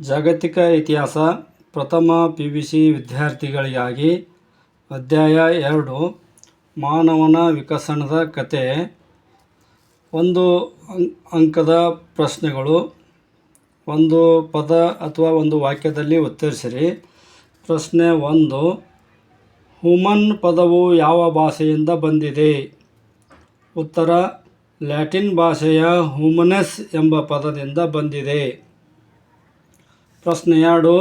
ಜಾಗತಿಕ ಇತಿಹಾಸ ಪ್ರಥಮ ಪಿ ಯು ಸಿ ವಿದ್ಯಾರ್ಥಿಗಳಿಗಾಗಿ ಅಧ್ಯಾಯ ಎರಡು, ಮಾನವನ ವಿಕಸನದ ಕತೆ ಒಂದು ಅಂಕದ ಪ್ರಶ್ನೆಗಳು. ಒಂದು ಪದ ಅಥವಾ ಒಂದು ವಾಕ್ಯದಲ್ಲಿ ಉತ್ತರಿಸಿರಿ. ಪ್ರಶ್ನೆ ಒಂದು ಹುಮನ್ ಪದವು ಯಾವ ಭಾಷೆಯಿಂದ ಬಂದಿದೆ? ಉತ್ತರ, ಲ್ಯಾಟಿನ್ ಭಾಷೆಯ ಹ್ಯೂಮನೆಸ್ ಎಂಬ ಪದದಿಂದ ಬಂದಿದೆ. ಪ್ರಶ್ನೆ ಎರಡು.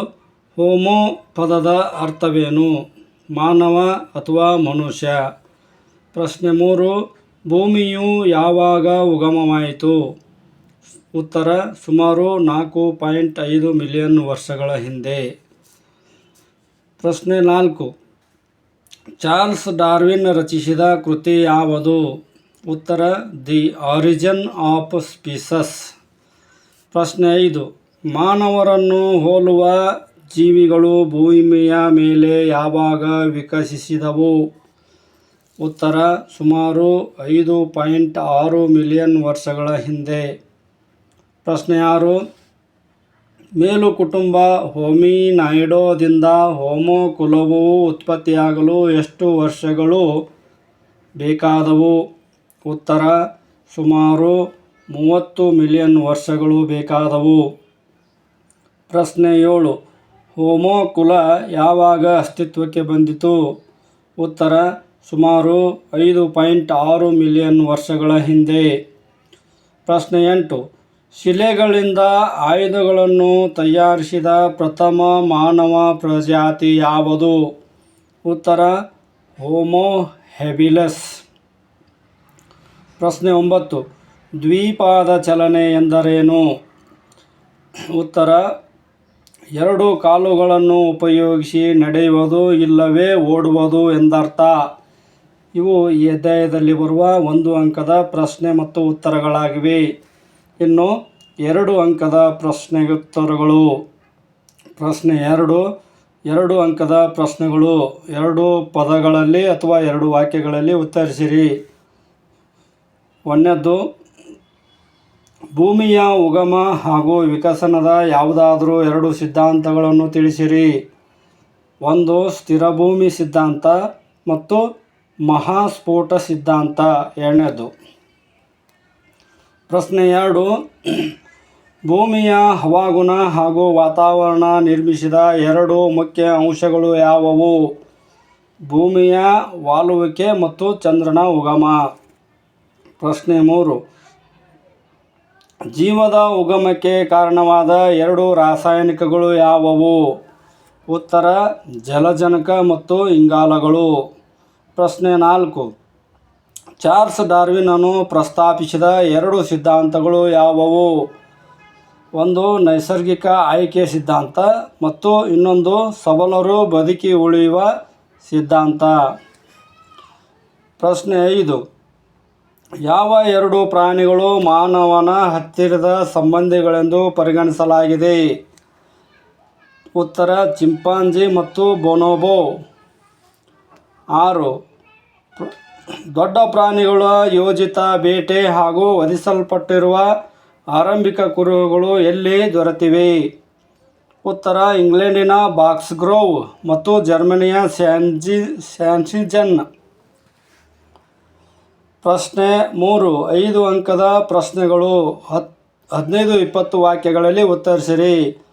ಹೋಮೋ ಪದದ ಅರ್ಥವೇನು? ಮಾನವ ಅಥವಾ ಮನುಷ್ಯ? ಪ್ರಶ್ನೆ ಮೂರು. ಭೂಮಿಯು ಯಾವಾಗ ಉಗಮವಾಯಿತು? ಉತ್ತರ, ಸುಮಾರು ನಾಲ್ಕು ಪಾಯಿಂಟ್ ಐದು ಮಿಲಿಯನ್ ವರ್ಷಗಳ ಹಿಂದೆ. ಪ್ರಶ್ನೆ ನಾಲ್ಕು. ಚಾರ್ಲ್ಸ್ ಡಾರ್ವಿನ್ ರಚಿಸಿದ ಕೃತಿ ಯಾವುದು? ಉತ್ತರ, ದಿ ಆರಿಜನ್ ಆಫ್ ಸ್ಪೀಸಸ್. ಪ್ರಶ್ನೆ ಐದು. ಮಾನವರನ್ನು ಹೋಲುವ ಜೀವಿಗಳು ಭೂಮಿಯ ಮೇಲೆ ಯಾವಾಗ ವಿಕಸಿಸಿದವು? ಉತ್ತರ, ಸುಮಾರು ಐದು ಪಾಯಿಂಟ್ ಆರು ಮಿಲಿಯನ್ ವರ್ಷಗಳ ಹಿಂದೆ. ಪ್ರಶ್ನೆ ಆರು ಮೇಲು ಕುಟುಂಬ ಹೋಮಿನಾಯ್ಡೋದಿಂದ ಹೋಮೋ ಕುಲವು ಉತ್ಪತ್ತಿಯಾಗಲು ಎಷ್ಟು ವರ್ಷಗಳು ಬೇಕಾದವು? ಉತ್ತರ, ಸುಮಾರು ಮೂವತ್ತು ಮಿಲಿಯನ್ ವರ್ಷಗಳು ಬೇಕಾದವು. ಪ್ರಶ್ನೆ ಏಳು. ಹೋಮೋ ಕುಲ ಯಾವಾಗ ಅಸ್ತಿತ್ವಕ್ಕೆ ಬಂದಿತು? ಉತ್ತರ, ಸುಮಾರು ಐದು ಪಾಯಿಂಟ್ ಆರು ಮಿಲಿಯನ್ ವರ್ಷಗಳ ಹಿಂದೆ. ಪ್ರಶ್ನೆ ಎಂಟು. ಶಿಲೆಗಳಿಂದ ಆಯುಧಗಳನ್ನು ತಯಾರಿಸಿದ ಪ್ರಥಮ ಮಾನವ ಪ್ರಜಾತಿ ಯಾವುದು? ಉತ್ತರ, ಹೋಮೋ ಹೆಬಿಲಸ್. ಪ್ರಶ್ನೆ ಒಂಬತ್ತು. ದ್ವಿಪಾದ ಚಲನೆ ಎಂದರೇನು? ಉತ್ತರ ಎರಡು ಕಾಲುಗಳನ್ನು ಉಪಯೋಗಿಸಿ ನಡೆಯುವುದು ಇಲ್ಲವೇ ಓಡುವುದು ಎಂದರ್ಥ. ಇವು ಈ ಅಧ್ಯಾಯದಲ್ಲಿ ಬರುವ ಒಂದು ಅಂಕದ ಪ್ರಶ್ನೆ ಮತ್ತು ಉತ್ತರಗಳಾಗಿವೆ. ಇನ್ನು ಎರಡು ಅಂಕದ ಪ್ರಶ್ನೆಗುತ್ತರಗಳು ಪ್ರಶ್ನೆ ಎರಡು ಎರಡು ಅಂಕದ ಪ್ರಶ್ನೆಗಳು. ಎರಡು ಪದಗಳಲ್ಲಿ ಅಥವಾ ಎರಡು ವಾಕ್ಯಗಳಲ್ಲಿ ಉತ್ತರಿಸಿರಿ. ಒಂದನೇದ್ದು ಭೂಮಿಯ ಉಗಮ ಹಾಗೂ ವಿಕಸನದ ಯಾವುದಾದರೂ ಎರಡು ಸಿದ್ಧಾಂತಗಳನ್ನು ತಿಳಿಸಿರಿ. ಒಂದು ಸ್ಥಿರಭೂಮಿ ಸಿದ್ಧಾಂತ, ಮತ್ತು ಮಹಾಸ್ಫೋಟ ಸಿದ್ಧಾಂತ. ಎರಡನೇದು. ಪ್ರಶ್ನೆ ಎರಡು. ಭೂಮಿಯ ಹವಾಗುಣ ಹಾಗೂ ವಾತಾವರಣ ನಿರ್ಮಿಸಿದ ಎರಡು ಮುಖ್ಯ ಅಂಶಗಳು ಯಾವುವು? ಭೂಮಿಯ ವಾಲುವಿಕೆ ಮತ್ತು ಚಂದ್ರನ ಉಗಮ. ಪ್ರಶ್ನೆ ಮೂರು. ಜೀವದ ಉಗಮಕ್ಕೆ ಕಾರಣವಾದ ಎರಡು ರಾಸಾಯನಿಕಗಳು ಯಾವುವು? ಉತ್ತರ, ಜಲಜನಕ ಮತ್ತು ಇಂಗಾಲಗಳು. ಪ್ರಶ್ನೆ ನಾಲ್ಕು. ಚಾರ್ಲ್ಸ್ ಡಾರ್ವಿನನ್ನು ಪ್ರಸ್ತಾಪಿಸಿದ ಎರಡು ಸಿದ್ಧಾಂತಗಳು ಯಾವುವು? ಒಂದು ನೈಸರ್ಗಿಕ ಆಯ್ಕೆ ಸಿದ್ಧಾಂತ ಮತ್ತು ಇನ್ನೊಂದು ಸಬಲರು ಬದುಕಿ ಉಳಿಯುವ ಸಿದ್ಧಾಂತ. ಪ್ರಶ್ನೆ ಐದು. ಯಾವ ಎರಡು ಪ್ರಾಣಿಗಳು ಮಾನವನ ಹತ್ತಿರದ ಸಂಬಂಧಿಗಳೆಂದು ಪರಿಗಣಿಸಲಾಗಿದೆ? ಉತ್ತರ, ಚಿಂಪಾಂಜಿ ಮತ್ತು ಬೊನೋಬೋ. ಆರು. ದೊಡ್ಡ ಪ್ರಾಣಿಗಳ ಯೋಜಿತ ಬೇಟೆ ಹಾಗೂ ವಧಿಸಲ್ಪಟ್ಟಿರುವ ಆರಂಭಿಕ ಕುರುಹುಗಳು ಎಲ್ಲಿ ದೊರೆತಿವೆ? ಉತ್ತರ, ಇಂಗ್ಲೆಂಡಿನ ಬಾಕ್ಸ್ಗ್ರೋವ್ ಮತ್ತು ಜರ್ಮನಿಯ ಸ್ಯಾನ್ಜಿ, ಸ್ಯಾನ್ಸಿಜನ್. ಪ್ರಶ್ನೆ ಮೂರು, ಐದು ಅಂಕದ ಪ್ರಶ್ನೆಗಳು, ಹತ್, ಹದಿನೈದು ಇಪ್ಪತ್ತು ವಾಕ್ಯಗಳಲ್ಲಿ ಉತ್ತರಿಸಿರಿ.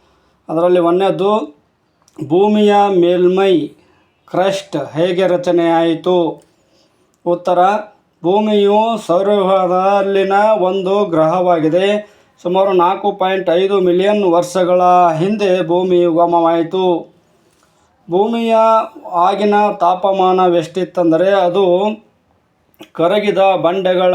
ಅದರಲ್ಲಿ ಒಂದನೇದು, ಭೂಮಿಯ ಮೇಲ್ಮೈ, ಕ್ರಸ್ಟ್ ಹೇಗೆ ರಚನೆಯಾಯಿತು? ಉತ್ತರ, ಭೂಮಿಯು ಸೌರವ್ಯೂಹದಲ್ಲಿನ ಒಂದು ಗ್ರಹವಾಗಿದೆ. ಸುಮಾರು ನಾಲ್ಕು ಪಾಯಿಂಟ್ ಐದು ಮಿಲಿಯನ್ ವರ್ಷಗಳ ಹಿಂದೆ ಭೂಮಿ ಉಗಮವಾಯಿತು. ಭೂಮಿಯ ಆಗಿನ ತಾಪಮಾನವೆಷ್ಟಿತ್ತಂದರೆ ಅದು ಕರಗಿದ ಬಂಡೆಗಳ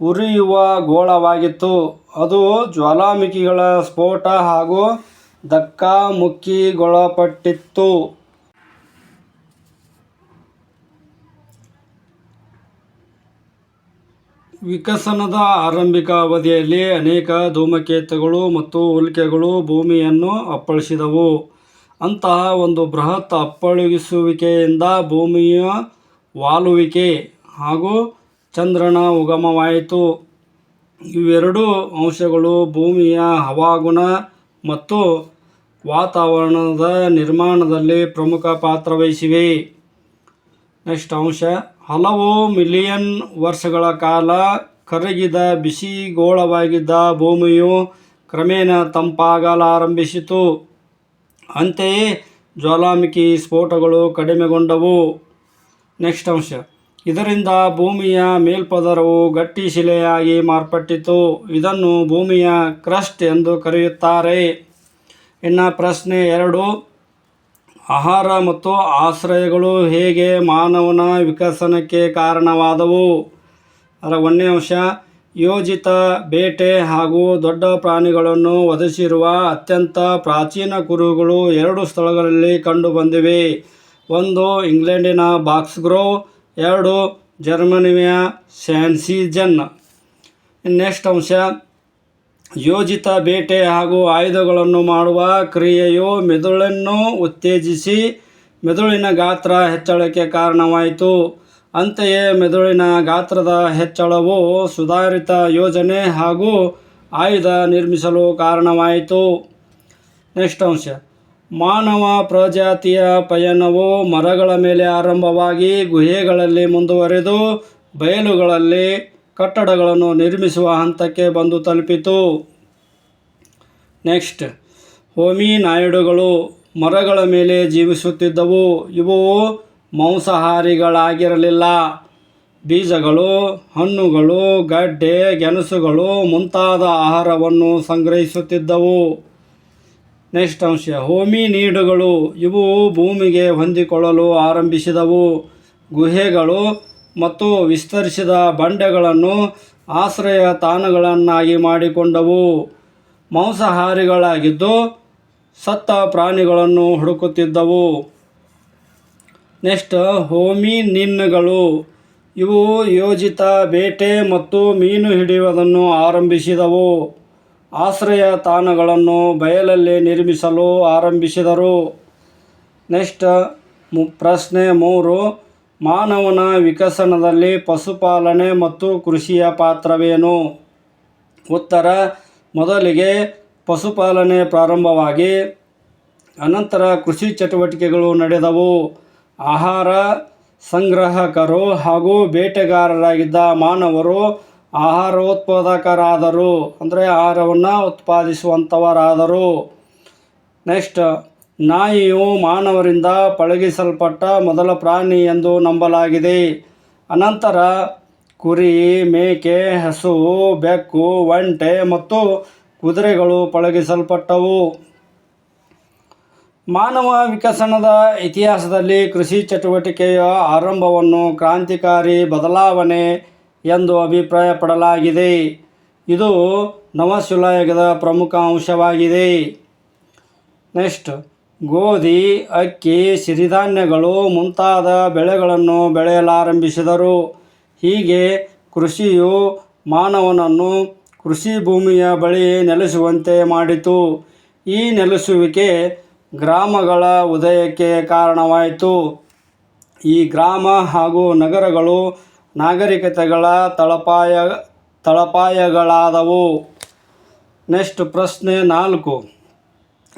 ಉರಿಯುವ ಗೋಳವಾಗಿತ್ತು. ಅದು ಜ್ವಾಲಾಮುಖಿಗಳ ಸ್ಫೋಟ ಹಾಗೂ ಧಕ್ಕಾಮುಕ್ಕಿಗೊಳಪಟ್ಟಿತ್ತು. ವಿಕಸನದ ಆರಂಭಿಕ ಅವಧಿಯಲ್ಲಿ ಅನೇಕ ಧೂಮಕೇತುಗಳು ಮತ್ತು ಉಲ್ಕೆಗಳು ಭೂಮಿಯನ್ನು ಅಪ್ಪಳಿಸಿದವು. ಅಂತಹ ಒಂದು ಬೃಹತ್ ಅಪ್ಪಳಿಸುವಿಕೆಯಿಂದ ಭೂಮಿಯ ವಾಲುವಿಕೆ ಹಾಗೂ ಚಂದ್ರನ ಉಗಮವಾಯಿತು. ಇವೆರಡೂ ಅಂಶಗಳು ಭೂಮಿಯ ಹವಾಗುಣ ಮತ್ತು ವಾತಾವರಣದ ನಿರ್ಮಾಣದಲ್ಲಿ ಪ್ರಮುಖ ಪಾತ್ರ ವಹಿಸಿವೆ ನೆಕ್ಸ್ಟ್ ಅಂಶ, ಹಲವು ಮಿಲಿಯನ್ ವರ್ಷಗಳ ಕಾಲ ಕರಗಿದ ಬಿಸಿ ಗೋಳವಾಗಿದ್ದ ಭೂಮಿಯು ಕ್ರಮೇಣ ತಂಪಾಗಲಾರಂಭಿಸಿತು. ಅಂತೆಯೇ ಜ್ವಾಲಾಮುಖಿ ಸ್ಫೋಟಗಳು ಕಡಿಮೆಗೊಂಡವು. ನೆಕ್ಸ್ಟ್ ಅಂಶ. ಇದರಿಂದ ಭೂಮಿಯ ಮೇಲ್ಪದರವು ಗಟ್ಟಿ ಶಿಲೆಯಾಗಿ ಮಾರ್ಪಟ್ಟಿತು. ಇದನ್ನು ಭೂಮಿಯ ಕ್ರಸ್ಟ್ ಎಂದು ಕರೆಯುತ್ತಾರೆ. ಇನ್ನು ಪ್ರಶ್ನೆ ಎರಡು. ಆಹಾರ ಮತ್ತು ಆಶ್ರಯಗಳು ಹೇಗೆ ಮಾನವನ ವಿಕಸನಕ್ಕೆ ಕಾರಣವಾದವು? ಅದರ ಒಂದನೇ ಅಂಶ. ಯೋಜಿತ ಬೇಟೆ ಹಾಗೂ ದೊಡ್ಡ ಪ್ರಾಣಿಗಳನ್ನು ಒದಗಿಸಿರುವ ಅತ್ಯಂತ ಪ್ರಾಚೀನ ಕುರುಗಳು ಎರಡು ಸ್ಥಳಗಳಲ್ಲಿ ಕಂಡುಬಂದಿವೆ. ಒಂದು, ಇಂಗ್ಲೆಂಡಿನ ಬಾಕ್ಸ್ಗ್ರೋವ್ ಎರಡು, ಜರ್ಮನಿಯ ಸ್ಯಾನ್ಸಿಜನ್. ನೆಕ್ಸ್ಟ್ ಅಂಶ? ಯೋಜಿತ ಬೇಟೆ ಹಾಗೂ ಆಯುಧಗಳನ್ನು ಮಾಡುವ ಕ್ರಿಯೆಯು ಮೆದುಳನ್ನು ಉತ್ತೇಜಿಸಿ ಮೆದುಳಿನ ಗಾತ್ರ ಹೆಚ್ಚಳಕ್ಕೆ ಕಾರಣವಾಯಿತು. ಅಂತೆಯೇ ಮೆದುಳಿನ ಗಾತ್ರದ ಹೆಚ್ಚಳವು ಸುಧಾರಿತ ಯೋಜನೆ ಹಾಗೂ ಆಯುಧ ನಿರ್ಮಿಸಲು ಕಾರಣವಾಯಿತು. ನೆಕ್ಸ್ಟ್ ಅಂಶ. ಮಾನವ ಪ್ರಜಾತಿಯ ಪಯಣವು ಮರಗಳ ಮೇಲೆ ಆರಂಭವಾಗಿ ಗುಹೆಗಳಲ್ಲಿ ಮುಂದುವರೆದು ಬಯಲುಗಳಲ್ಲಿ ಕಟ್ಟಡಗಳನ್ನು ನಿರ್ಮಿಸುವ ಹಂತಕ್ಕೆ ಬಂದು ತಲುಪಿತು. ನೆಕ್ಸ್ಟ್, ಹೋಮಿ ನಾಯ್ಡುಗಳು ಮರಗಳ ಮೇಲೆ ಜೀವಿಸುತ್ತಿದ್ದವು. ಇವು ಮಾಂಸಾಹಾರಿಗಳಾಗಿರಲಿಲ್ಲ. ಬೀಜಗಳು, ಹಣ್ಣುಗಳು, ಗಡ್ಡೆ, ಗೆಣಸುಗಳು ಮುಂತಾದ ಆಹಾರವನ್ನು ಸಂಗ್ರಹಿಸುತ್ತಿದ್ದವು. ನೆಕ್ಸ್ಟ್ ಅಂಶ ಹೋಮಿನೀಡುಗಳು ಇವು ಭೂಮಿಗೆ ಹೊಂದಿಕೊಳ್ಳಲು ಆರಂಭಿಸಿದವು. ಗುಹೆಗಳು ಮತ್ತು ವಿಸ್ತರಿಸಿದ ಬಂಡೆಗಳನ್ನು ಆಶ್ರಯ ತಾಣಗಳನ್ನಾಗಿ ಮಾಡಿಕೊಂಡವು. ಮಾಂಸಾಹಾರಿಗಳಾಗಿದ್ದು ಸತ್ತ ಪ್ರಾಣಿಗಳನ್ನು ಹುಡುಕುತ್ತಿದ್ದವು. ನೆಕ್ಸ್ಟ್ ಹೋಮಿನಿನ್ಗಳು ಇವು ಯೋಜಿತ ಬೇಟೆ ಮತ್ತು ಮೀನು ಹಿಡಿಯುವುದನ್ನು ಆರಂಭಿಸಿದವು. ಆಶ್ರಯ ತಾಣಗಳನ್ನು ಬಯಲಲ್ಲಿ ನಿರ್ಮಿಸಲು ಆರಂಭಿಸಿದರು. ನೆಕ್ಸ್ಟ್ ಮು, ಪ್ರಶ್ನೆ ಮೂರು, ಮಾನವನ ವಿಕಸನದಲ್ಲಿ ಪಶುಪಾಲನೆ ಮತ್ತು ಕೃಷಿಯ ಪಾತ್ರವೇನು? ಉತ್ತರ, ಮೊದಲಿಗೆ ಪಶುಪಾಲನೆ ಪ್ರಾರಂಭವಾಗಿ, ಅನಂತರ ಕೃಷಿ ಚಟುವಟಿಕೆಗಳು ನಡೆದವು. ಆಹಾರ ಸಂಗ್ರಹಕರು ಹಾಗೂ ಬೇಟೆಗಾರರಾಗಿದ್ದ ಮಾನವರು ಆಹಾರೋತ್ಪಾದಕರಾದರು. ಅಂದರೆ ಆಹಾರವನ್ನು ಉತ್ಪಾದಿಸುವಂಥವರಾದರು ನೆಕ್ಸ್ಟ್, ನಾಯಿಯು ಮಾನವರಿಂದ ಪಳಗಿಸಲ್ಪಟ್ಟ ಮೊದಲ ಪ್ರಾಣಿ ಎಂದು ನಂಬಲಾಗಿದೆ. ಅನಂತರ, ಕುರಿ, ಮೇಕೆ, ಹಸು, ಬೆಕ್ಕು, ಒಂಟೆ ಮತ್ತು ಕುದುರೆಗಳು ಪಳಗಿಸಲ್ಪಟ್ಟವು. ಮಾನವ ವಿಕಸನದ ಇತಿಹಾಸದಲ್ಲಿ ಕೃಷಿ ಚಟುವಟಿಕೆಯ ಆರಂಭವನ್ನು ಕ್ರಾಂತಿಕಾರಿ ಬದಲಾವಣೆ ಎಂದು ಅಭಿಪ್ರಾಯಪಡಲಾಗಿದೆ. ಇದು ನವಶಿಲಾಯುಗದ ಪ್ರಮುಖ ಅಂಶವಾಗಿದೆ. ನೆಕ್ಸ್ಟ್, ಗೋಧಿ, ಅಕ್ಕಿ, ಸಿರಿಧಾನ್ಯಗಳು ಮುಂತಾದ ಬೆಳೆಗಳನ್ನು ಬೆಳೆಯಲಾರಂಭಿಸಿದರು. ಹೀಗೆ ಕೃಷಿಯು ಮಾನವನನ್ನು ಕೃಷಿ ಭೂಮಿಯ ಬಳಿ ನೆಲೆಸುವಂತೆ ಮಾಡಿತು. ಈ ನೆಲೆಸುವಿಕೆ ಗ್ರಾಮಗಳ ಉದಯಕ್ಕೆ ಕಾರಣವಾಯಿತು. ಈ ಗ್ರಾಮ ಹಾಗೂ ನಗರಗಳು ನಾಗರಿಕತೆಗಳ ತಳಪಾಯ, ತಳಪಾಯಗಳಾದವು. ನೆಕ್ಸ್ಟ್ ಪ್ರಶ್ನೆ ನಾಲ್ಕು.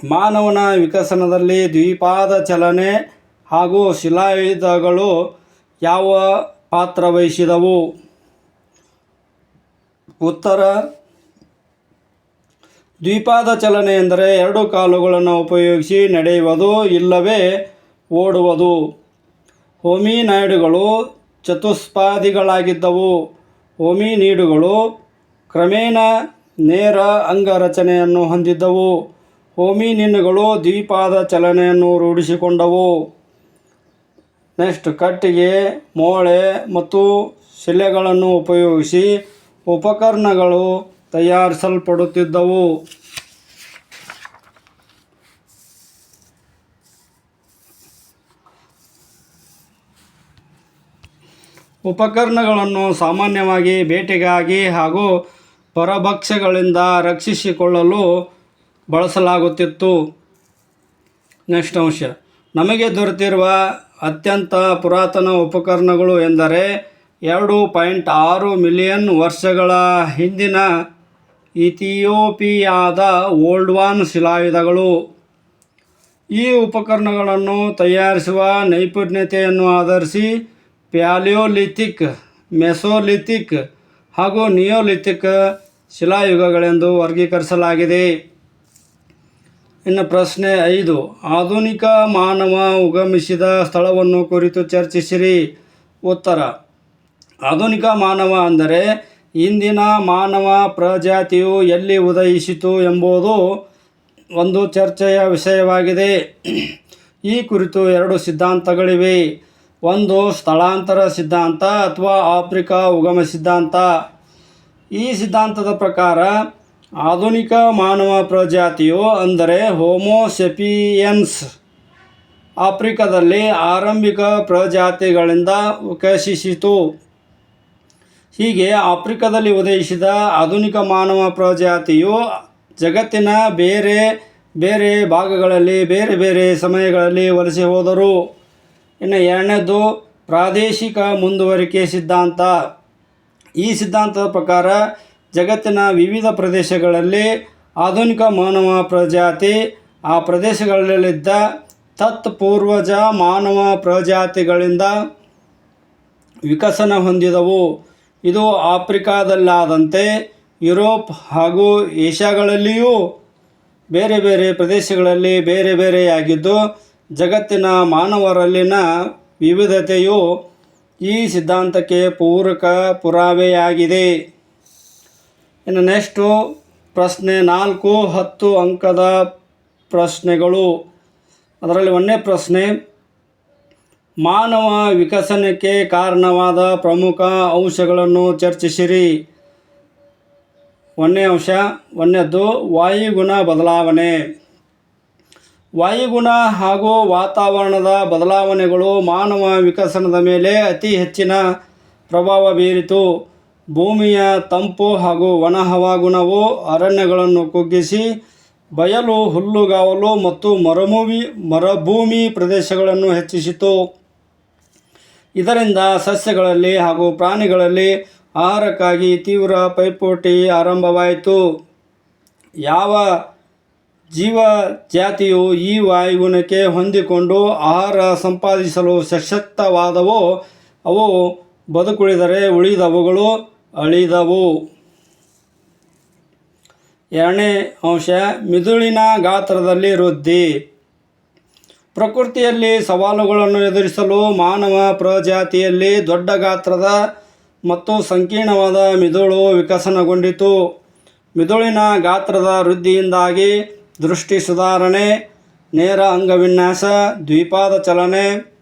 ಮಾನವನ ವಿಕಸನದಲ್ಲಿ ದ್ವಿಪಾದ ಚಲನೆ ಹಾಗೂ ಶಿಲಾಯುಧಗಳು ಯಾವ ಪಾತ್ರ ವಹಿಸಿದವು? ಉತ್ತರ. ದ್ವಿಪಾದ ಚಲನೆ ಎಂದರೆ ಎರಡು ಕಾಲುಗಳನ್ನು ಉಪಯೋಗಿಸಿ ನಡೆಯುವುದು ಇಲ್ಲವೇ ಓಡುವುದು. ಹೋಮಿನಾಯ್ಡುಗಳು ಚತುಷ್ಪಾದಿಗಳಾಗಿದ್ದವು. ಹೋಮಿನೀಡುಗಳು ಕ್ರಮೇಣ ನೇರ ಅಂಗರಚನೆಯನ್ನು ಹೊಂದಿದ್ದವು. ಹೋಮಿನಿನ್ಗಳು ದ್ವಿಪಾದ ಚಲನೆಯನ್ನು ರೂಢಿಸಿಕೊಂಡವು. ನೆಕ್ಸ್ಟ್ ಕಟ್ಟಿಗೆ, ಮೋಳೆ ಮತ್ತು ಶಿಲೆಗಳನ್ನು ಉಪಯೋಗಿಸಿ ಉಪಕರಣಗಳು ತಯಾರಿಸಲ್ಪಡುತ್ತಿದ್ದವು. ಉಪಕರಣಗಳನ್ನು ಸಾಮಾನ್ಯವಾಗಿ ಬೇಟೆಗಾಗಿ ಹಾಗೂ ಪರಭಕ್ಷಗಳಿಂದ ರಕ್ಷಿಸಿಕೊಳ್ಳಲು ಬಳಸಲಾಗುತ್ತಿತ್ತು. ನೆಕ್ಸ್ಟ್ ಅಂಶ. ನಮಗೆ ದೊರೆತಿರುವ ಅತ್ಯಂತ ಪುರಾತನ ಉಪಕರಣಗಳು ಎಂದರೆ ಎರಡು ಪಾಯಿಂಟ್ ಆರು ಮಿಲಿಯನ್ ವರ್ಷಗಳ ಹಿಂದಿನ ಇಥಿಯೋಪಿಯಾದ ಓಲ್ಡ್ವಾನ್ ಶಿಲಾಯುಧಗಳು. ಈ ಉಪಕರಣಗಳನ್ನು ತಯಾರಿಸುವ ನೈಪುಣ್ಯತೆಯನ್ನು ಆಧರಿಸಿ ಪ್ಯಾಲಿಯೋಲಿಥಿಕ್, ಮೆಸೋಲಿಥಿಕ್ ಹಾಗೂ ನಿಯೋಲಿಥಿಕ್ ಶಿಲಾಯುಗಗಳೆಂದು ವರ್ಗೀಕರಿಸಲಾಗಿದೆ. ಇನ್ನು ಪ್ರಶ್ನೆ ಐದು. ಆಧುನಿಕ ಮಾನವ ಉಗಮಿಸಿದ ಸ್ಥಳವನ್ನು ಕುರಿತು ಚರ್ಚಿಸಿರಿ. ಉತ್ತರ. ಆಧುನಿಕ ಮಾನವ ಅಂದರೆ ಇಂದಿನ ಮಾನವ ಪ್ರಜಾತಿಯು ಎಲ್ಲಿ ಉದಯಿಸಿತು ಎಂಬುದು ಒಂದು ಚರ್ಚೆಯ ವಿಷಯವಾಗಿದೆ. ಈ ಕುರಿತು ಎರಡು ಸಿದ್ಧಾಂತಗಳಿವೆ. ಒಂದು ಸ್ಥಳಾಂತರ ಸಿದ್ಧಾಂತ ಅಥವಾ ಆಫ್ರಿಕಾ ಉಗಮ ಸಿದ್ಧಾಂತ. ಈ ಸಿದ್ಧಾಂತದ ಪ್ರಕಾರ, ಆಧುನಿಕ ಮಾನವ ಪ್ರಜಾತಿಯು ಅಂದರೆ ಹೋಮೋಸೆಪಿಯನ್ಸ್ ಆಫ್ರಿಕಾದಲ್ಲಿ ಆರಂಭಿಕ ಪ್ರಜಾತಿಗಳಿಂದ ವಿಕಸಿಸಿತು ಹೀಗೆ ಆಫ್ರಿಕಾದಲ್ಲಿ ಉದಯಿಸಿದ ಆಧುನಿಕ ಮಾನವ ಪ್ರಜಾತಿಯು ಜಗತ್ತಿನ ಬೇರೆ ಬೇರೆ ಭಾಗಗಳಲ್ಲಿ, ಬೇರೆ ಬೇರೆ ಸಮಯಗಳಲ್ಲಿ ವಲಸೆ ಹೋದರು. ಇನ್ನು ಎರಡನೇದು ಪ್ರಾದೇಶಿಕ ಮುಂದುವರಿಕೆ ಸಿದ್ಧಾಂತ. ಈ ಸಿದ್ಧಾಂತದ ಪ್ರಕಾರ ಜಗತ್ತಿನ ವಿವಿಧ ಪ್ರದೇಶಗಳಲ್ಲಿ ಆಧುನಿಕ ಮಾನವ ಪ್ರಜಾತಿ, ಆ ಪ್ರದೇಶಗಳಲ್ಲಿದ್ದ ತತ್ಪೂರ್ವಜ ಮಾನವ ಪ್ರಜಾತಿಗಳಿಂದ ವಿಕಸನ ಹೊಂದಿದವು. ಇದು ಆಫ್ರಿಕಾದಲ್ಲಾದಂತೆ ಯುರೋಪ್ ಹಾಗೂ ಏಷ್ಯಾಗಳಲ್ಲಿಯೂ ಬೇರೆ ಬೇರೆ ಪ್ರದೇಶಗಳಲ್ಲಿ ಬೇರೆ ಬೇರೆಯಾಗಿದ್ದು ಜಗತ್ತಿನ ಮಾನವರಲ್ಲಿನ ವಿವಿಧತೆಯು ಈ ಸಿದ್ಧಾಂತಕ್ಕೆ ಪೂರಕ ಪುರಾವೆಯಾಗಿದೆ. ಇನ್ನು ನೆಕ್ಸ್ಟು ಪ್ರಶ್ನೆ ನಾಲ್ಕು, ಹತ್ತು ಅಂಕದ ಪ್ರಶ್ನೆಗಳು. ಅದರಲ್ಲಿ ಒಂದನೇ ಪ್ರಶ್ನೆ, ಮಾನವ ವಿಕಸನಕ್ಕೆ ಕಾರಣವಾದ ಪ್ರಮುಖ ಅಂಶಗಳನ್ನು ಚರ್ಚಿಸಿರಿ. ಒಂದನೇ ಅಂಶ, ಒಂದನೇದ್ದು, ವಾಯುಗುಣ ಬದಲಾವಣೆ. ವಾಯುಗುಣ ಹಾಗೂ ವಾತಾವರಣದ ಬದಲಾವಣೆಗಳು ಮಾನವ ವಿಕಸನದ ಮೇಲೆ ಅತಿ ಹೆಚ್ಚಿನ ಪ್ರಭಾವ ಬೀರಿತು. ಭೂಮಿಯ ತಂಪು ಹಾಗೂ ಒಣ ಹವಾಗುಣವು ಅರಣ್ಯಗಳನ್ನು ಕುಗ್ಗಿಸಿ, ಬಯಲು, ಹುಲ್ಲುಗಾವಲು ಮತ್ತು ಮರುಭೂಮಿ ಮರುಭೂಮಿ ಪ್ರದೇಶಗಳನ್ನು ಹೆಚ್ಚಿಸಿತು. ಇದರಿಂದ ಸಸ್ಯಗಳಲ್ಲಿ ಹಾಗೂ ಪ್ರಾಣಿಗಳಲ್ಲಿ ಆಹಾರಕ್ಕಾಗಿ ತೀವ್ರ ಪೈಪೋಟಿ ಆರಂಭವಾಯಿತು. ಯಾವ ಜೀವ ಜಾತಿಯು ಈ ವಾಯುಗುಣಕ್ಕೆ ಹೊಂದಿಕೊಂಡು ಆಹಾರ ಸಂಪಾದಿಸಲು ಸಶಕ್ತವಾದವೋ, ಅವು ಬದುಕುಳಿದರೆ ಉಳಿದವುಗಳು ಅಳಿದವು. ಎರಡನೇ ಅಂಶ, ಮಿದುಳಿನ ಗಾತ್ರದಲ್ಲಿ ವೃದ್ಧಿ. ಪ್ರಕೃತಿಯಲ್ಲಿ ಸವಾಲುಗಳನ್ನು ಎದುರಿಸಲು ಮಾನವ ಪ್ರಜಾತಿಯಲ್ಲಿ ದೊಡ್ಡ ಗಾತ್ರದ ಮತ್ತು ಸಂಕೀರ್ಣವಾದ ಮಿದುಳು ವಿಕಸನಗೊಂಡಿತು. ಮಿದುಳಿನ ಗಾತ್ರದ ವೃದ್ಧಿಯಿಂದಾಗಿ ದೃಷ್ಟಿ ಸುಧಾರಣೆ, ನೇರ ಅಂಗವಿನ್ಯಾಸ, ದ್ವಿಪಾದ ಚಲನೆ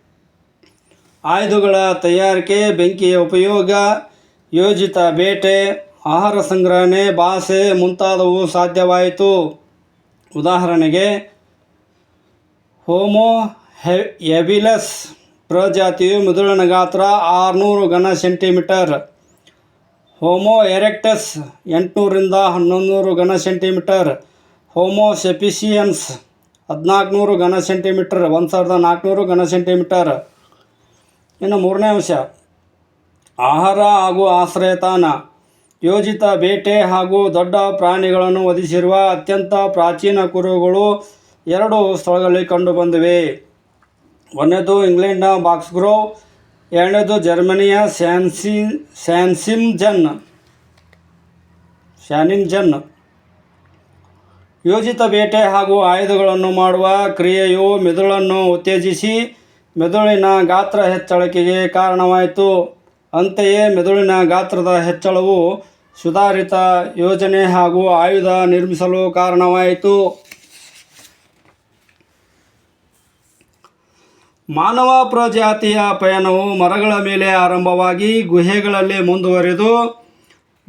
ಆಯುಧಗಳ ತಯಾರಿಕೆ, ಬೆಂಕಿಯ ಉಪಯೋಗ, ಯೋಜಿತ ಬೇಟೆ, ಆಹಾರ ಸಂಗ್ರಹಣೆ, ಭಾಷೆ ಮುಂತಾದವು ಸಾಧ್ಯವಾಯಿತು. ಉದಾಹರಣೆಗೆ, ಹೋಮೋ ಹೆ, ಎಬಿಲಸ್ ಪ್ರಜಾತಿಯು ಮಿದುಳಿನ ಗಾತ್ರ ಆರುನೂರು ಘನ ಸೆಂಟಿಮೀಟರ್. ಹೋಮೋ ಎರೆಕ್ಟಸ್ ಎಂಟುನೂರಿಂದ ಹನ್ನೊಂದು ನೂರು ಘನ ಸೆಂಟಿಮೀಟರ್. ಹೋಮೋ ಸೆಪಿಸಿಯನ್ಸ್ ಹದಿನಾಲ್ಕುನೂರು ಘನ ಸೆಂಟಿಮೀಟರ್, ಒಂದು ಸಾವಿರದ ನಾಲ್ಕುನೂರು ಘನ ಸೆಂಟಿಮೀಟರ್. ಇನ್ನು ಮೂರನೇ ಅಂಶ, ಆಹಾರ ಹಾಗೂ ಆಶ್ರಯ ತಾಣ. ಯೋಜಿತ ಬೇಟೆ ಹಾಗೂ ದೊಡ್ಡ ಪ್ರಾಣಿಗಳನ್ನು ವಧಿಸಿರುವ ಅತ್ಯಂತ ಪ್ರಾಚೀನ ಕುರುಗಳು ಎರಡು ಸ್ಥಳಗಳಲ್ಲಿ ಕಂಡುಬಂದಿವೆ ಒಂದನೇದು ಇಂಗ್ಲೆಂಡ್ನ ಬಾಕ್ಸ್ಗ್ರೋವ್ ಎರಡನೇದು ಜರ್ಮನಿಯ ಸ್ಯಾನ್ಸಿ ಸ್ಯಾನ್ಸಿಮ್ಜನ್ ಸ್ಯಾನಿನ್ಜನ್ ಯೋಜಿತ ಬೇಟೆ ಹಾಗೂ ಆಯುಧಗಳನ್ನು ಮಾಡುವ ಕ್ರಿಯೆಯು ಮೆದುಳನ್ನು ಉತ್ತೇಜಿಸಿ ಮೆದುಳಿನ ಗಾತ್ರ ಹೆಚ್ಚಳಕ್ಕೆ ಕಾರಣವಾಯಿತು. ಅಂತೆಯೇ ಮೆದುಳಿನ ಗಾತ್ರದ ಹೆಚ್ಚಳವು ಸುಧಾರಿತ ಯೋಜನೆ ಹಾಗೂ ಆಯುಧ ನಿರ್ಮಿಸಲು ಕಾರಣವಾಯಿತು. ಮಾನವ ಪ್ರಜಾತಿಯ ಪಯಣವು ಮರಗಳ ಮೇಲೆ ಆರಂಭವಾಗಿ ಗುಹೆಗಳಲ್ಲಿ ಮುಂದುವರಿದು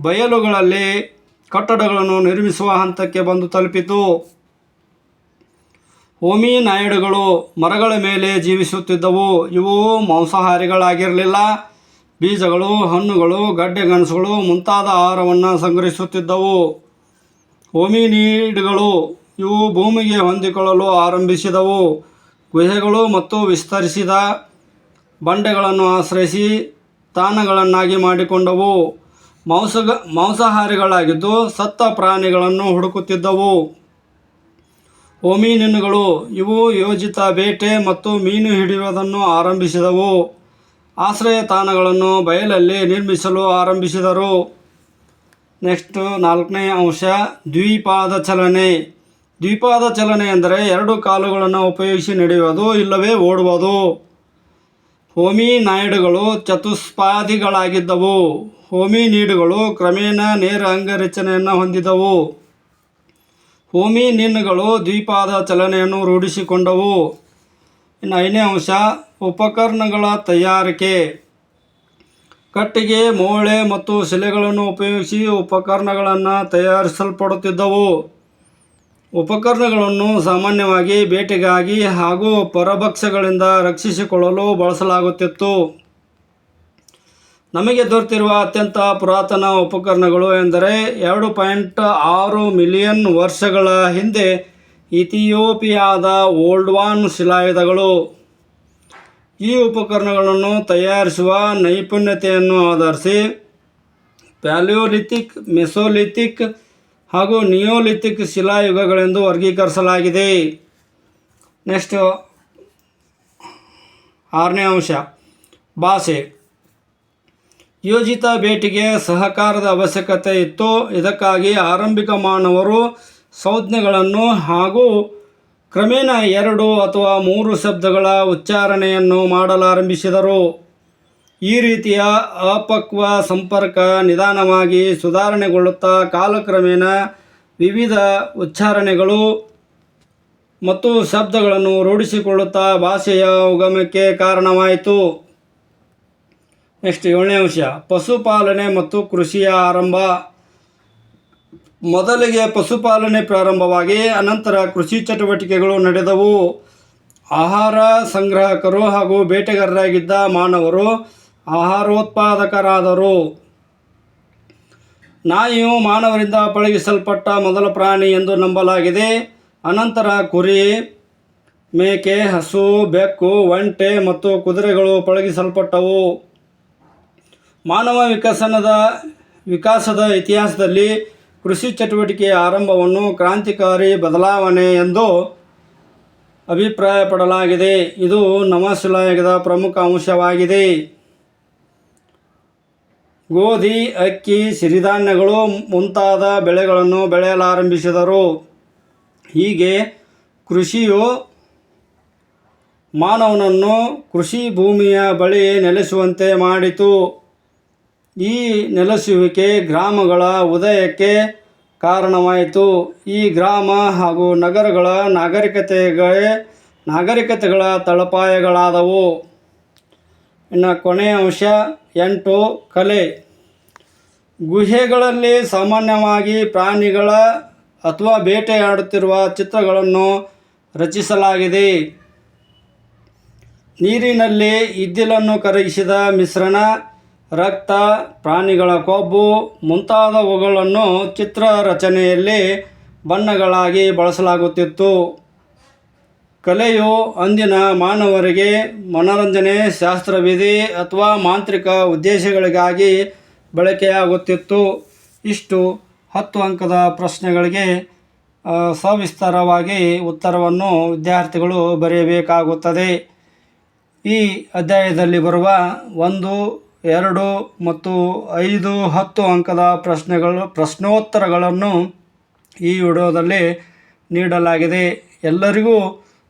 ಬಯಲುಗಳಲ್ಲಿ ಕಟ್ಟಡಗಳನ್ನು ನಿರ್ಮಿಸುವ ಹಂತಕ್ಕೆ ಬಂದು ತಲುಪಿತು. ಹೋಮಿನಾಯ್ಡ್ಗಳು ಮರಗಳ ಮೇಲೆ ಜೀವಿಸುತ್ತಿದ್ದವು. ಇವು ಮಾಂಸಾಹಾರಿಗಳಾಗಿರಲಿಲ್ಲ. ಬೀಜಗಳು, ಹಣ್ಣುಗಳು ಗಡ್ಡೆಗೆಣಸುಗಳು ಮುಂತಾದ ಆಹಾರವನ್ನು ಸಂಗ್ರಹಿಸುತ್ತಿದ್ದವು. ಹೋಮಿನಿಡ್ಗಳು ಇವು ಭೂಮಿಗೆ ಹೊಂದಿಕೊಳ್ಳಲು ಆರಂಭಿಸಿದವು. ಗುಹೆಗಳು ಮತ್ತು ವಿಸ್ತರಿಸಿದ ಬಂಡೆಗಳನ್ನು ಆಶ್ರಯಿಸಿ ತಾಣಗಳನ್ನಾಗಿ ಮಾಡಿಕೊಂಡವು. ಮಾಂಸಗ, ಮಾಂಸಾಹಾರಿಗಳಾಗಿದ್ದು ಸತ್ತ ಪ್ರಾಣಿಗಳನ್ನು ಹುಡುಕುತ್ತಿದ್ದವು. ಓಮೀನಿನಗಳು ಇವು ಯೋಜಿತ ಬೇಟೆ ಮತ್ತು ಮೀನು ಹಿಡಿಯುವುದನ್ನು ಆರಂಭಿಸಿದವು. ಆಶ್ರಯ ತಾಣಗಳನ್ನು ಬಯಲಲ್ಲಿ ನಿರ್ಮಿಸಲು ಆರಂಭಿಸಿದರು. ನೆಕ್ಸ್ಟ್ ನಾಲ್ಕನೇ ಅಂಶ, ದ್ವಿಪಾದ ಚಲನೆ. ದ್ವಿಪಾದ ಚಲನೆ ಎಂದರೆ ಎರಡು ಕಾಲುಗಳನ್ನು ಉಪಯೋಗಿಸಿ ನಡೆಯುವುದು, ಇಲ್ಲವೇ ಓಡುವುದು. ಹೋಮಿನಾಯ್ಡ್ಗಳು ಚತುಷ್ಪಾದಿಗಳಾಗಿದ್ದವು. ಹೋಮಿನೀಡ್ಗಳು ಕ್ರಮೇಣ ನೇರ ಅಂಗರಚನೆಯನ್ನು ಹೊಂದಿದವು ಹೋಮಿನಿನ್ಗಳು ದ್ವಿಪಾದ ಚಲನೆಯನ್ನು ರೂಢಿಸಿಕೊಂಡವು. ಇನ್ನು ಐದನೇ ಅಂಶ, ಉಪಕರಣಗಳ ತಯಾರಿಕೆ. ಕಟ್ಟಿಗೆ, ಮೋಳೆ ಮತ್ತು ಶಿಲೆಗಳನ್ನು ಉಪಯೋಗಿಸಿ ಉಪಕರಣಗಳನ್ನು ತಯಾರಿಸಲ್ಪಡುತ್ತಿದ್ದವು. ಉಪಕರಣಗಳನ್ನು ಸಾಮಾನ್ಯವಾಗಿ ಬೇಟೆಗಾಗಿ ಹಾಗೂ ಪರಭಕ್ಷಗಳಿಂದ ರಕ್ಷಿಸಿಕೊಳ್ಳಲು ಬಳಸಲಾಗುತ್ತಿತ್ತು. ನಮಗೆ ದೊರೆತಿರುವ ಅತ್ಯಂತ ಪುರಾತನ ಉಪಕರಣಗಳು ಎಂದರೆ ಎರಡು ಪಾಯಿಂಟ್ ಆರು ಮಿಲಿಯನ್ ವರ್ಷಗಳ ಹಿಂದೆ ಇಥಿಯೋಪಿಯಾದ ಓಲ್ಡ್ವಾನ್ ಶಿಲಾಯುಧಗಳು. ಈ ಉಪಕರಣಗಳನ್ನು ತಯಾರಿಸುವ ನೈಪುಣ್ಯತೆಯನ್ನು ಆಧರಿಸಿ ಪ್ಯಾಲಿಯೋಲಿಥಿಕ್, ಮೆಸೋಲಿಥಿಕ್ ಹಾಗೂ ನಿಯೋಲಿಥಿಕ್ ಶಿಲಾಯುಗಗಳೆಂದು ವರ್ಗೀಕರಿಸಲಾಗಿದೆ. ನೆಕ್ಸ್ಟ್ ಆರನೇ ಅಂಶ. ಭಾಷೆ. ಯೋಜಿತ ಭೇಟಿಗೆ ಸಹಕಾರದ ಅವಶ್ಯಕತೆ ಇತ್ತು. ಇದಕ್ಕಾಗಿ ಆರಂಭಿಕ ಮಾನವರು ಸಂಜ್ಞೆಗಳನ್ನು ಹಾಗೂ ಕ್ರಮೇಣ ಎರಡು ಅಥವಾ ಮೂರು ಶಬ್ದಗಳ ಉಚ್ಚಾರಣೆಯನ್ನು ಮಾಡಲಾರಂಭಿಸಿದರು. ಈ ರೀತಿಯ ಅಪಕ್ವ ಸಂಪರ್ಕ ನಿಧಾನವಾಗಿ ಸುಧಾರಣೆಗೊಳ್ಳುತ್ತಾ ಕಾಲಕ್ರಮೇಣ ವಿವಿಧ ಉಚ್ಚಾರಣೆಗಳು ಮತ್ತು ಶಬ್ದಗಳನ್ನು ರೂಢಿಸಿಕೊಳ್ಳುತ್ತಾ ಭಾಷೆಯ ಉಗಮಕ್ಕೆ ಕಾರಣವಾಯಿತು. ನೆಕ್ಸ್ಟ್ ಏಳನೇ ಅಂಶ, ಪಶುಪಾಲನೆ ಮತ್ತು ಕೃಷಿಯ ಆರಂಭ. ಮೊದಲಿಗೆ ಪಶುಪಾಲನೆ ಪ್ರಾರಂಭವಾಗಿ ಅನಂತರ ಕೃಷಿ ಚಟುವಟಿಕೆಗಳು ನಡೆದವು. ಆಹಾರ ಸಂಗ್ರಾಹಕರು ಹಾಗೂ ಬೇಟೆಗಾರರಾಗಿದ್ದ ಮಾನವರು ಆಹಾರೋತ್ಪಾದಕರಾದರು. ನಾಯಿಯು ಮಾನವರಿಂದ ಪಳಗಿಸಲ್ಪಟ್ಟ ಮೊದಲ ಪ್ರಾಣಿ ಎಂದು ನಂಬಲಾಗಿದೆ. ಅನಂತರ ಕುರಿ, ಮೇಕೆ, ಹಸು, ಬೆಕ್ಕು, ಒಂಟೆ ಮತ್ತು ಕುದುರೆಗಳು ಪಳಗಿಸಲ್ಪಟ್ಟವು. ಮಾನವ ವಿಕಸನದ, ವಿಕಾಸದ ಇತಿಹಾಸದಲ್ಲಿ ಕೃಷಿ ಚಟುವಟಿಕೆಯ ಆರಂಭವನ್ನು ಕ್ರಾಂತಿಕಾರಿ ಬದಲಾವಣೆ ಎಂದು ಅಭಿಪ್ರಾಯಪಡಲಾಗಿದೆ. ಇದು ನವಶಿಲಾಯುಗದ ಪ್ರಮುಖ ಅಂಶವಾಗಿದೆ. ಗೋಧಿ, ಅಕ್ಕಿ, ಸಿರಿಧಾನ್ಯಗಳು ಮುಂತಾದ ಬೆಳೆಗಳನ್ನು ಬೆಳೆಯಲಾರಂಭಿಸಿದರು. ಹೀಗೆ ಕೃಷಿಯು ಮಾನವನನ್ನು ಕೃಷಿ ಭೂಮಿಯ ಬಳಿ ನೆಲೆಸುವಂತೆ ಮಾಡಿತು. ಈ ನೆಲೆಸುವಿಕೆ ಗ್ರಾಮಗಳ ಉದಯಕ್ಕೆ ಕಾರಣವಾಯಿತು. ಈ ಗ್ರಾಮ ಹಾಗೂ ನಗರಗಳ ನಾಗರಿಕತೆಗೆ ನಾಗರಿಕತೆಗಳ ತಳಪಾಯಗಳಾದವು. ಇನ್ನು ಕೊನೆಯ ಅಂಶ, ಎಂಟು, ಕಲೆ. ಗುಹೆಗಳಲ್ಲಿ ಸಾಮಾನ್ಯವಾಗಿ ಪ್ರಾಣಿಗಳ ಅಥವಾ ಬೇಟೆಯಾಡುತ್ತಿರುವ ಚಿತ್ರಗಳನ್ನು ರಚಿಸಲಾಗಿದೆ. ನೀರಿನಲ್ಲಿ ಇದ್ದಿಲನ್ನು ಕರಗಿಸಿದ ಮಿಶ್ರಣ, ರಕ್ತ, ಪ್ರಾಣಿಗಳ ಕೊಬ್ಬು ಮುಂತಾದವುಗಳನ್ನು ಚಿತ್ರ ರಚನೆಯಲ್ಲಿ ಬಣ್ಣಗಳಾಗಿ ಬಳಸಲಾಗುತ್ತಿತ್ತು. ಕಲೆಯು ಅಂದಿನ ಮಾನವರಿಗೆ ಮನೋರಂಜನೆ, ಶಾಸ್ತ್ರವಿಧಿ ಅಥವಾ ಮಾಂತ್ರಿಕ ಉದ್ದೇಶಗಳಿಗಾಗಿ ಬಳಕೆಯಾಗುತ್ತಿತ್ತು. ಇಷ್ಟು ಹತ್ತು ಅಂಕದ ಪ್ರಶ್ನೆಗಳಿಗೆ ಸವಿಸ್ತಾರವಾಗಿ ಉತ್ತರವನ್ನು ವಿದ್ಯಾರ್ಥಿಗಳು ಬರೆಯಬೇಕಾಗುತ್ತದೆ. ಈ ಅಧ್ಯಾಯದಲ್ಲಿ ಬರುವ ಒಂದು, ಎರಡು ಮತ್ತು ಐದು ಹತ್ತು ಅಂಕದ ಪ್ರಶ್ನೆಗಳು, ಪ್ರಶ್ನೋತ್ತರಗಳನ್ನು ಈ ವಿಡಿಯೋದಲ್ಲಿ ನೀಡಲಾಗಿದೆ. ಎಲ್ಲರಿಗೂ